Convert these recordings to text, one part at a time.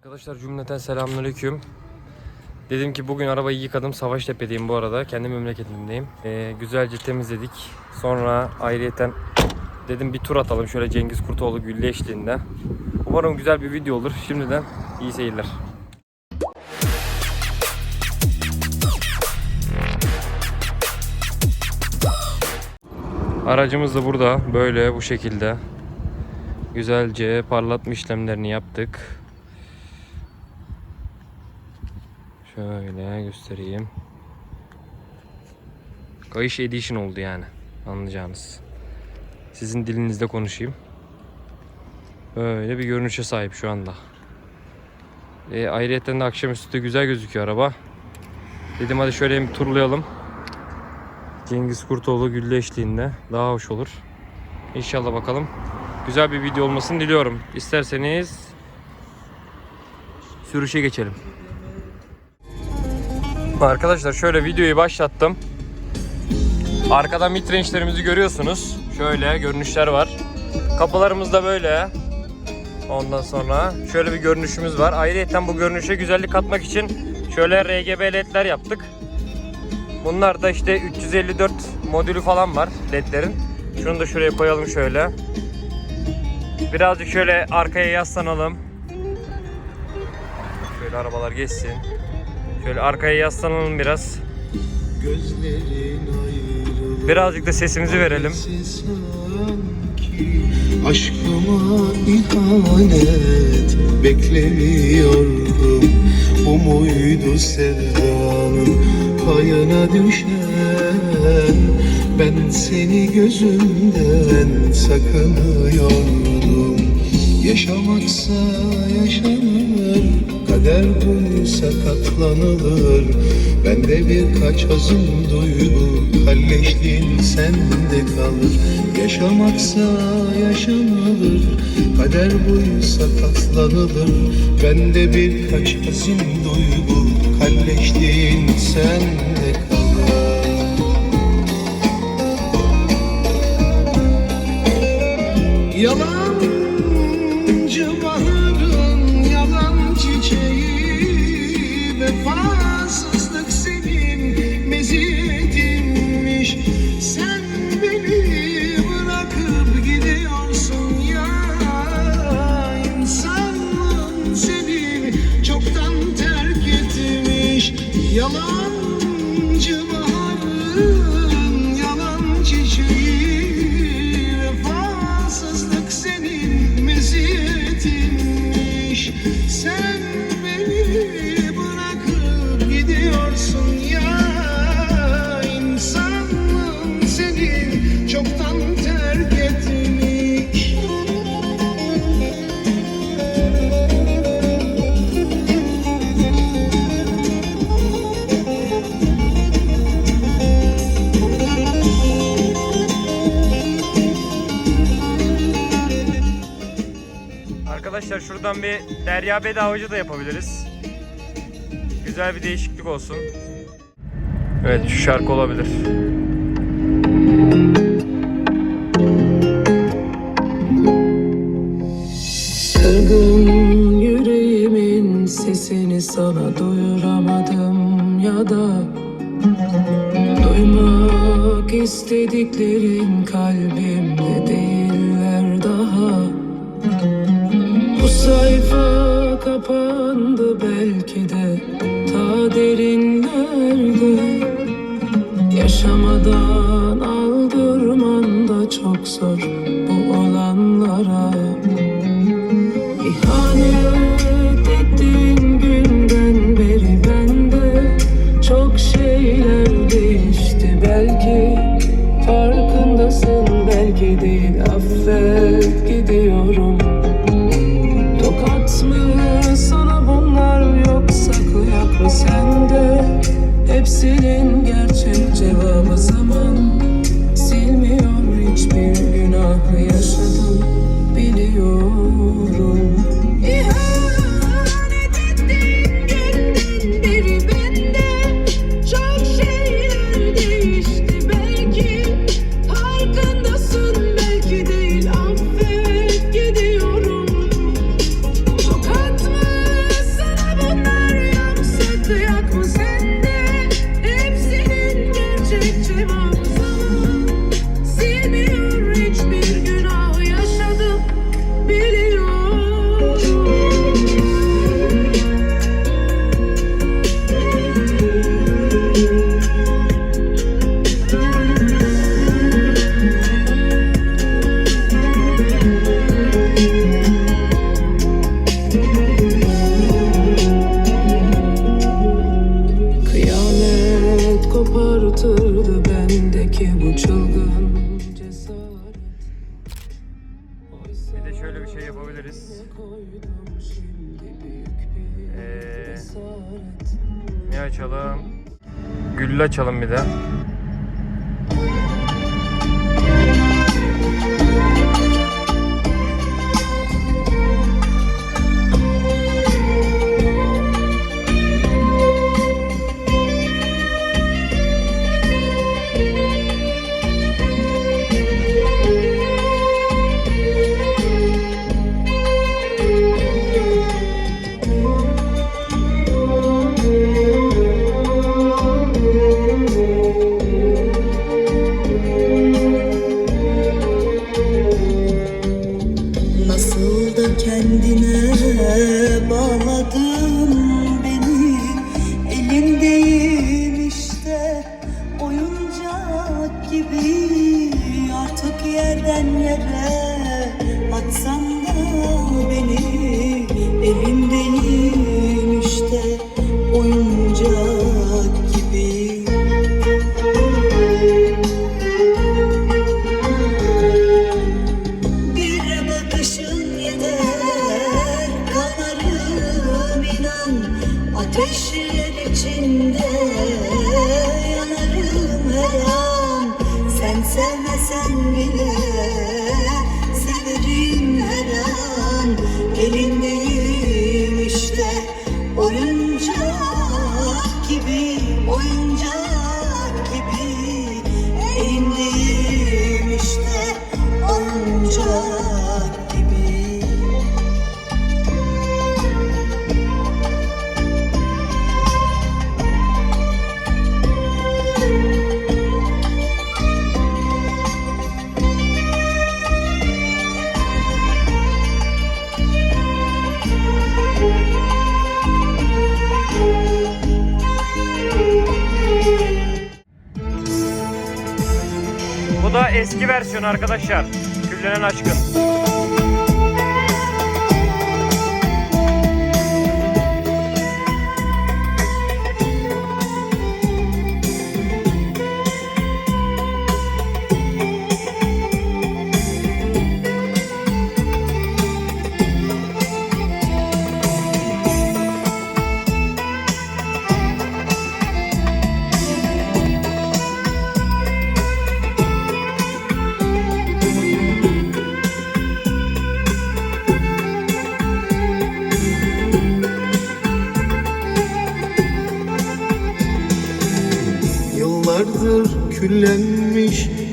Arkadaşlar cümleten selamünaleyküm. Dedim ki bugün arabayı yıkadım. Savaştepe'deyim bu arada. Kendi memleketimdeyim. Ee, güzelce temizledik. Sonra ayrıyeten dedim bir tur atalım şöyle Cengiz Kurtoğlu Güllü eşliğinde. Umarım güzel bir video olur. Şimdiden iyi seyirler. Aracımız da burada. Böyle bu şekilde. Güzelce parlatma işlemlerini yaptık. Şöyle göstereyim. Kayış Edition oldu yani. Anlayacağınız. Sizin dilinizde konuşayım. Böyle bir görünüşe sahip şu anda. E, ayrıca de akşamüstü de güzel gözüküyor araba. Dedim hadi şöyle bir turlayalım. Cengiz Kurtoğlu eşliğinde. Daha hoş olur. İnşallah bakalım. Güzel bir video olmasını diliyorum. İsterseniz sürüşe geçelim. Arkadaşlar şöyle videoyu başlattım. Arkada midrange'lerimizi görüyorsunuz. Şöyle görünüşler var. Kapılarımız da böyle. Ondan sonra şöyle bir görünüşümüz var. Ayrıca bu görünüşe güzellik katmak için şöyle RGB ledler yaptık. Bunlar da işte 354 modülü falan var ledlerin. Şunu da şuraya koyalım şöyle. Birazcık şöyle arkaya yaslanalım. Şöyle arabalar geçsin. Şöyle arkaya yaslanalım biraz. Birazcık da sesimizi verelim. Aşkıma ihanet beklemiyordum Bu muydu sevdanın payına düşen Ben seni gözümden sakınıyordum Yaşamaksa yaşanır Kader buysa katlanılır? Bende birkaç azım duygu Kalleşliğin sende kalır. Yaşamaksa yaşanılır. Kader buysa katlanılır. Bende birkaç azim duygu Kalleşliğin sende kalır. Yalancı Arkadaşlar şuradan bir derya bedavacı da yapabiliriz. Güzel bir değişiklik olsun. Evet şu şarkı olabilir. Kırgın yüreğimin sesini sana duyuramadım ya da Duymak istediklerin kalbimde summer, summer. Baby ki bu çılgın cesaret Bir de şöyle bir şey yapabiliriz. Ee, ne açalım? Güllü açalım bir de. Artık yerden yere atsan da beni Sen sevmesen bile da eski versiyon arkadaşlar. Küllenen aşkın.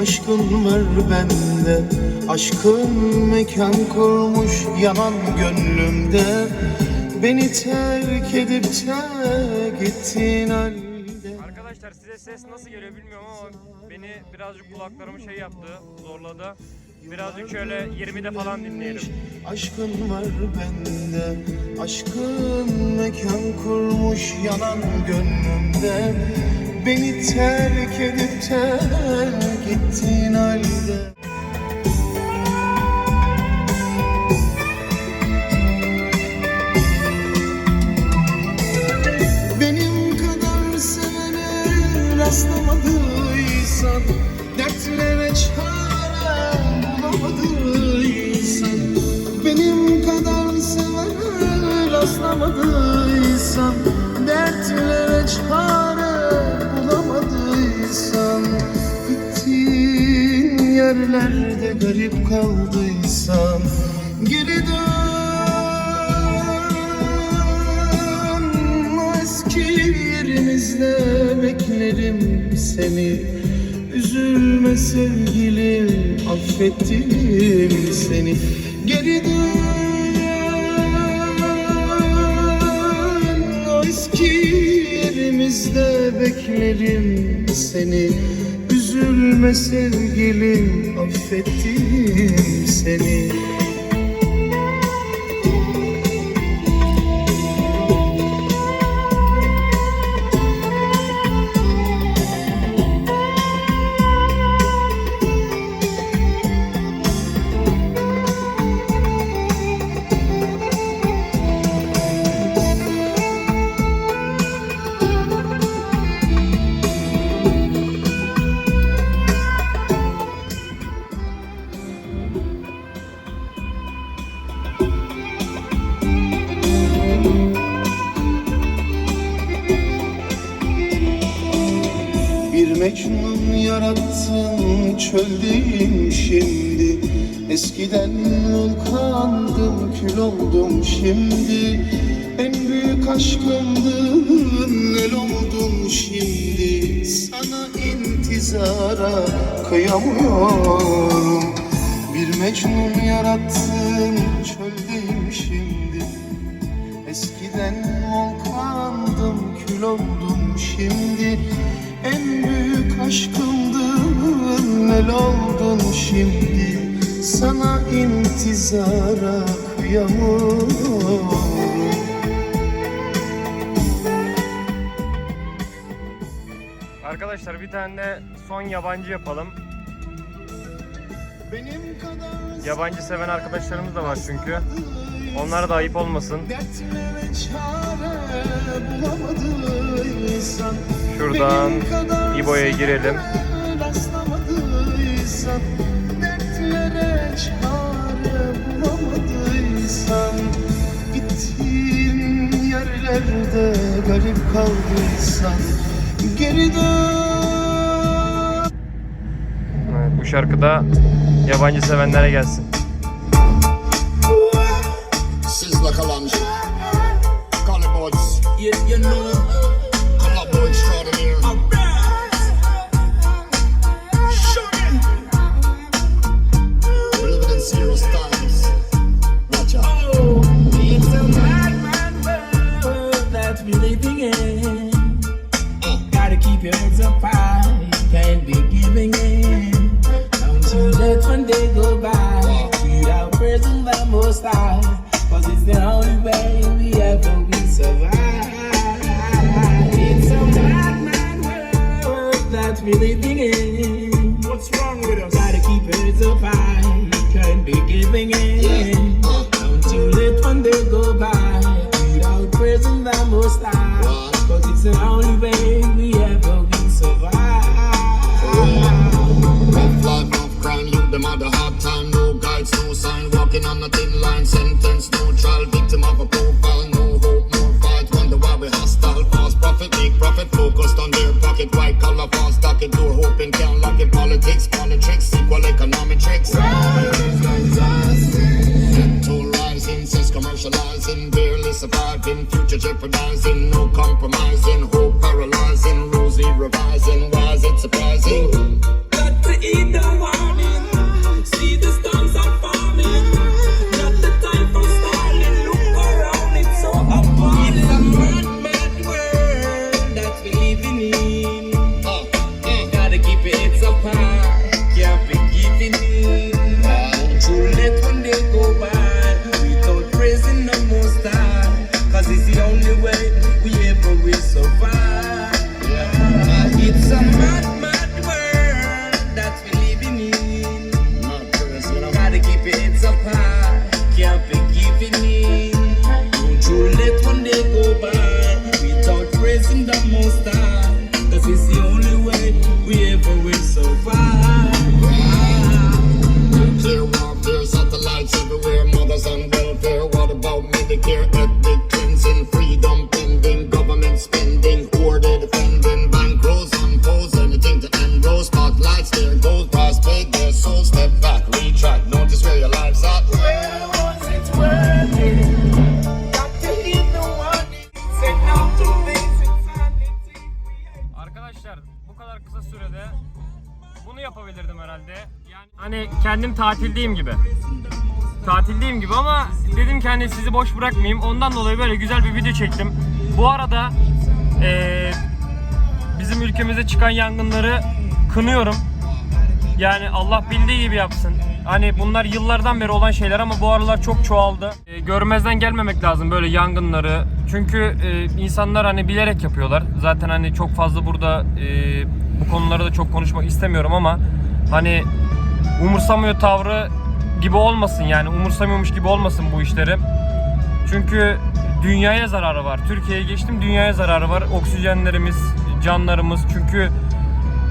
Aşkın var bende Aşkın mekan kurmuş yanan gönlümde Beni terk edip de gittin halde Arkadaşlar size ses nasıl geliyor bilmiyorum ama beni birazcık kulaklarımı şey yaptı, zorladı. Birazcık şöyle 20'de falan dinleyelim. Aşkın var bende. Aşkın mekan kurmuş yanan gönlümde. Beni terk edip de gittin halde garip kaldıysan Geri dön. Eski yerimizde beklerim seni. Üzülme sevgilim affettim seni. Geri dön. Eski yerimizde beklerim seni Üzülme sevgilim affettim seni Mecnun yarattın çöldeyim şimdi. Eskiden volkandım kül oldum şimdi. En büyük aşkımdın el oldum şimdi. Sana intizara kıyamıyorum. Bir Mecnun yarattın intizara kıyamıyorum Arkadaşlar bir tane de son yabancı yapalım. Benim kadar Yabancı seven arkadaşlarımız da var çünkü. Onlara da ayıp olmasın. Şuradan İbo'ya girelim. Dertlere çare bulamadıysan, gittiğin yerlerde garip kaldıysan, geri dön. Evet, bu şarkıda yabancı sevenlere gelsin. Sizzla Kalanji. Collarboards. Yeah, you know. been countlocking politics, calling equal economic tricks. Mental commercializing, barely surviving, future jeopardizing, no compromising. Sundam Mosta, das ist sürede bunu yapabilirdim herhalde. Yani hani kendim tatildeyim gibi. Tatildeyim gibi ama dedim ki hani sizi boş bırakmayayım. Ondan dolayı böyle güzel bir video çektim. Bu arada eee, bizim ülkemizde çıkan yangınları kınıyorum. Yani Allah bildiği gibi yapsın. Hani bunlar yıllardan beri olan şeyler ama bu aralar çok çoğaldı. E, görmezden gelmemek lazım böyle yangınları. Çünkü e, insanlar hani bilerek yapıyorlar. Zaten hani çok fazla burada e, bu konuları da çok konuşmak istemiyorum ama hani umursamıyor tavrı gibi olmasın yani umursamıyormuş gibi olmasın bu işleri. Çünkü dünyaya zararı var. Türkiye'ye geçtim dünyaya zararı var. Oksijenlerimiz, canlarımız çünkü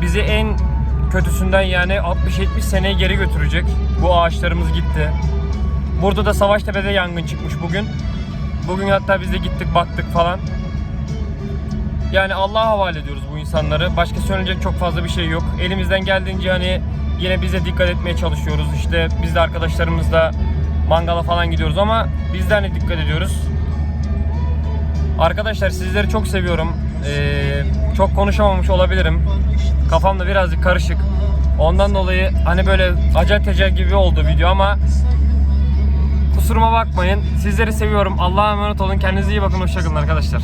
bizi en kötüsünden yani 60-70 seneye geri götürecek. Bu ağaçlarımız gitti. Burada da Savaştepe'de yangın çıkmış bugün. Bugün hatta biz de gittik baktık falan. Yani Allah'a havale ediyoruz bu insanları. Başka söylenecek çok fazla bir şey yok. Elimizden geldiğince hani yine bize dikkat etmeye çalışıyoruz. İşte biz de arkadaşlarımızla mangala falan gidiyoruz ama biz de hani dikkat ediyoruz. Arkadaşlar sizleri çok seviyorum. Ee, çok konuşamamış olabilirim. Kafam da birazcık karışık. Ondan dolayı hani böyle acentece gibi oldu video ama kusuruma bakmayın. Sizleri seviyorum. Allah'a emanet olun. Kendinize iyi bakın. Hoşçakalın arkadaşlar.